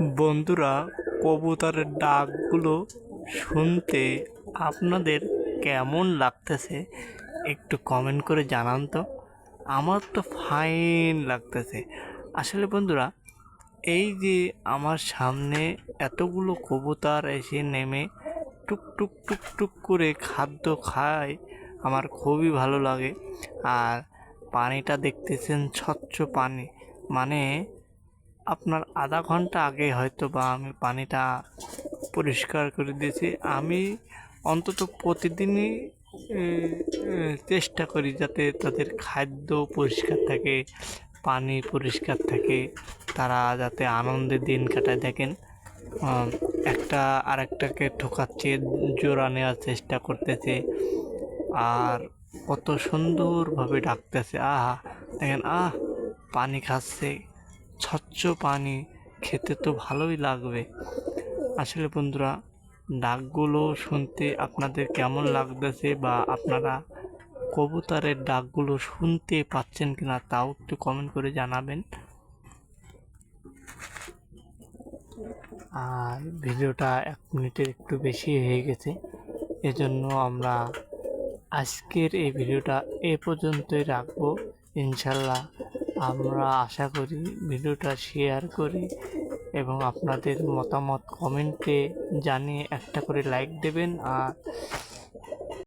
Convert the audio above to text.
বন্ধুরা, কবুতরের ডাকগুলো শুনতে আপনাদের কেমন লাগতেছে? একটু কমেন্ট করে জানান তো। আমার তো ফাইন লাগতেছে। আসলে বন্ধুরা, এই যে আমার সামনে এতগুলো কবুতর এসে নেমে টুক টুক টুক টুক করে খাদ্য খায়, আমার খুবই ভালো লাগে। আর পানিটা দেখতেছেন, স্বচ্ছ পানি। মানে আপনার আধা ঘণ্টা আগে হয়তো বা আমি পানিটা পরিষ্কার করে দিয়েছি। আমি অন্তত প্রতিদিনই চেষ্টা করি যাতে তাদের খাদ্য পরিষ্কার থাকে, পানি পরিষ্কার থাকে, তারা যাতে আনন্দে দিন কাটায়। দেখেন একটা আরেকটাকে ঠোকাচ্ছে, জোড়া নেওয়ার চেষ্টা করতেছে, আর কত সুন্দরভাবে ডাকতেছে। আহা, দেখেন, আহ, পানি খাচ্ছে। স্বচ্ছ পানি খেতে তো ভালোই লাগবে। আসলে বন্ধুরা, ডাকগুলো শুনতে আপনাদের কেমন লাগতেছে বা আপনারা কবুতরের ডাকগুলো শুনতে পাচ্ছেন কিনা তাও একটু কমেন্ট করে জানাবেন। আর ভিডিওটা এক মিনিটের একটু বেশি হয়ে গেছে, এজন্য আমরা আজকের এই ভিডিওটা এ পর্যন্তই রাখব। ইনশাল্লাহ আমরা আশা করি ভিডিওটা শেয়ার করি এবং আপনাদের মতামত কমেন্টে জানিয়ে একটা করে লাইক দেবেন আর